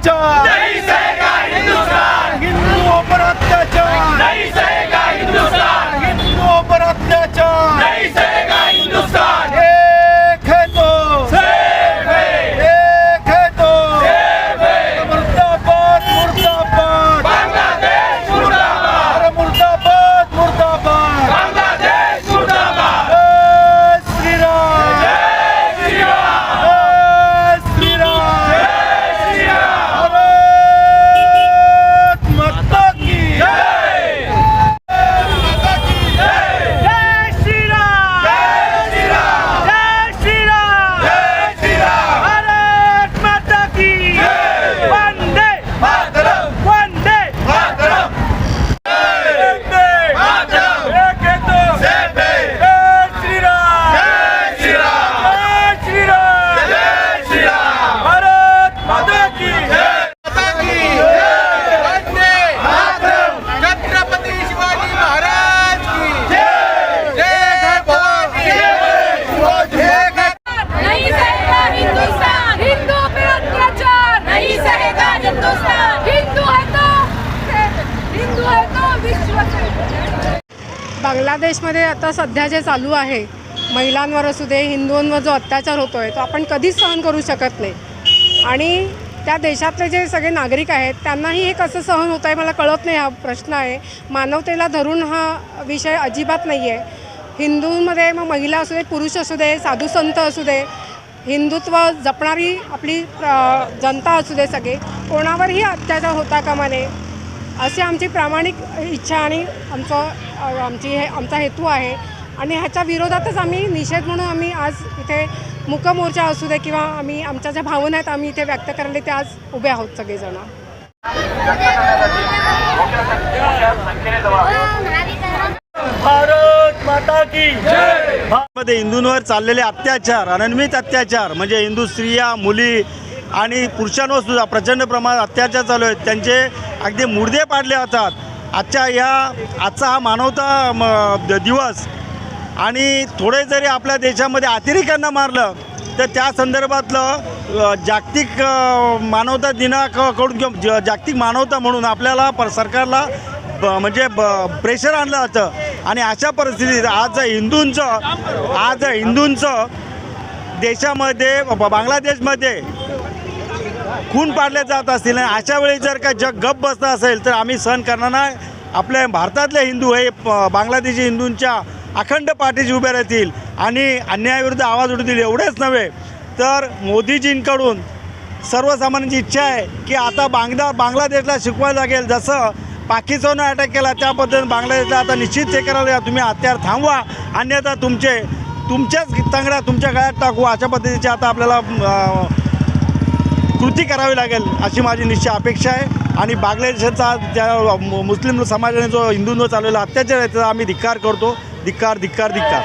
अत्याचार नहीं सहेगा हिंदुस्तान हिंदुओं पर अत्याचार नहीं सहेगा हिंदुस्तान हिंदुओं पर अत्याचार नहीं सहेगा हिंदुस्तान एक है तो सेफ है एक है तो सेफ है मुर्दाबाद मुर्दाबाद बांग्लादेश मुर्दाबाद अरे मुर्दाबाद मुर्दाबाद बांग्लादेश मुर्दाबाद जय श्री राम जय श्री राम जय श्री राम जय श्री राम भारत माता की जय माता की जय श्री राम जय श्री राम जय श्री राम जय श्री राम भारत माता की जय वंदे मातरम वंदे मातरम वंदे मातरम एक है तो सेफ है जय श्री राम जय श्री राम जय श्री राम जय श्री राम भारत माता की जय वंदे मातरम छत्रपती शिवाजी महाराज की जय जय भवानी जय नहीं सहेगा हिंदुस्तान हिंदू पे अत्याचार नहीं सहेगा हिंदुस्तान हिंदू है तो हिंदू है तो विश्व से बांगलादेशमध्ये आता सध्या जे चालू आहे महिलांवर असू दे हिंदूंवर जो अत्याचार होतो आहे तो आपण कधीच सहन करू शकत नाही. आणि त्या देशातले जे सगळे नागरिक आहेत त्यांनाही हे कसं सहन होत आहे मला कळत नाही हा प्रश्न आहे. मानवतेला धरून हा विषय अजिबात नाही आहे. हिंदूंमध्ये मग महिला असू दे पुरुष असू दे साधू संत असू दे हिंदुत्व जपणारी आपली जनता असू दे सगळे कोणावरही अत्याचार होता कामा नये. अशी आमची प्रामाणिक इच्छा आणि आमचं आमची हे आमचा हेतू आहे. आणि ह्याच्या विरोधातच आम्ही निषेध म्हणून आम्ही आज इथे मुकमोर्चा असू दे किंवा आम्ही आमच्या ज्या भावना आहेत आम्ही इथे व्यक्त करायला ते आज उभे आहोत सगळेजण. भारत माता की मध्ये हिंदूंवर चाललेले अत्याचार अनन्वित अत्याचार म्हणजे हिंदू स्त्रिया मुली आणि पुरुषांवर सुद्धा प्रचंड प्रमाणात अत्याचार चालू आहेत. त्यांचे अगदी मुर्दे पाडले जातात. आजच्या ह्या आजचा हा मानवता म, दिवस आणि थोडे जरी आपल्या देशामध्ये अतिरेक्यांना मारलं तर त्या संदर्भातलं जागतिक मानवता दिनाकडून किंवा ज- जागतिक मानवता म्हणून आपल्याला पर सरकारला ब म्हणजे ब प्रेशर आणलं जातं. आणि अशा परिस्थितीत आज हिंदूंचं आज हिंदूंचं देशामध्ये बांगलादेशमध्ये खून पाडले जात असतील आणि अशा वेळी जर का जग गप बसलं असेल तर आम्ही सहन करणार नाही. आपल्या भारतातले हिंदू हे बांगलादेशी हिंदूंच्या अखंड पाठीशी उभे राहतील आणि अन्यायाविरुद्ध आवाज उठतील एवढेच नव्हे. तर मोदीजींकडून सर्वसामान्यांची इच्छा आहे की आता बांगला बांगलादेशला शिकवायला लागेल. जसं पाकिस्ताननं अटॅक केला त्या पद्धतीने बांगलादेशला आता निश्चित हे करायला तुम्ही हत्यार थांबवा अन्यथा तुमचे तुमच्याच तंगड्या तुमच्या गळ्यात टाकू. अशा पद्धतीचे आता आपल्याला कृती करावी लागेल अशी माझी निश्चय अपेक्षा आहे. आणि बांगलादेशाचा ज्या मु- मुस्लिम समाजाने जो हिंदूंवर चाललेला अत्याचार आहे त्याचा आम्ही धिक्कार करतो. धिक्कार धिक्कार धिक्कार.